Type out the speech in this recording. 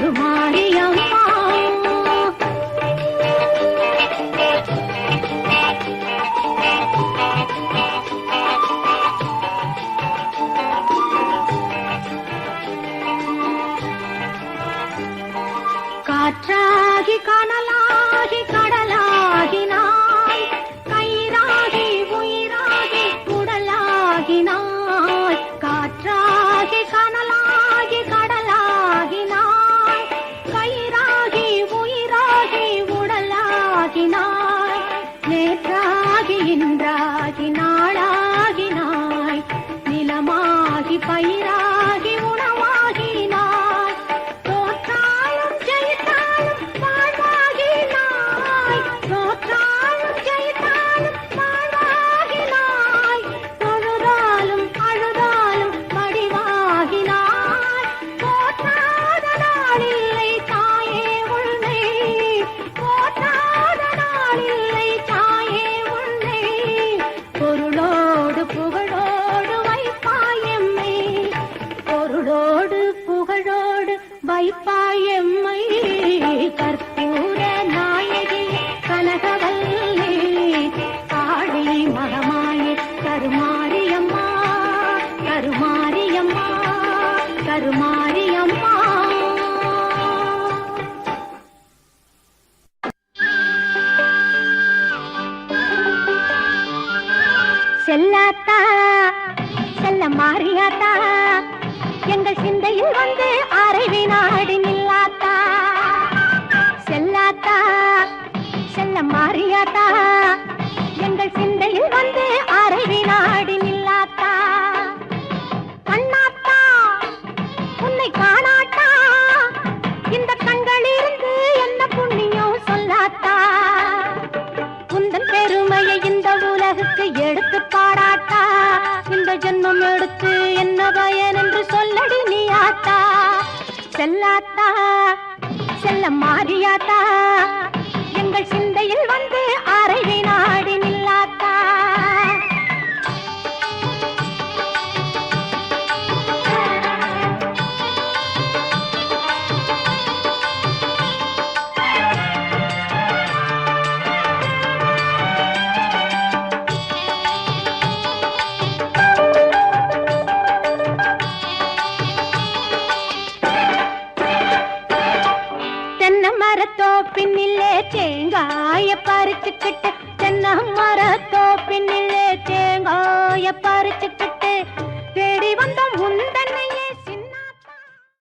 தடுமாறி அம்மா. காற்றாகி கனலாகி கடலாகி நான் வைப்பாயம்மை கற்பூர நாயகி கனகவல்லி காளி மகமாயி கருமாரியம்மா கருமாரியம்மா கருமாரியம்மா. செல்லாத்தா செல்ல மாறியாத்தா எங்கள் சிந்தையில் வந்து மறைவினாடி செல்லாத்தா? செல்ல மாறியாத்தா? எங்கள் சிந்தையில் வந்து ஆ மரத்தோப்பின்னிலே தேங்காய பறிச்சுக்கிட்டு தென்ன மரத்தோப்பின்னிலே தேங்காய பறிச்சுக்கிட்டு தேடி வந்தோம் உந்தன்னையே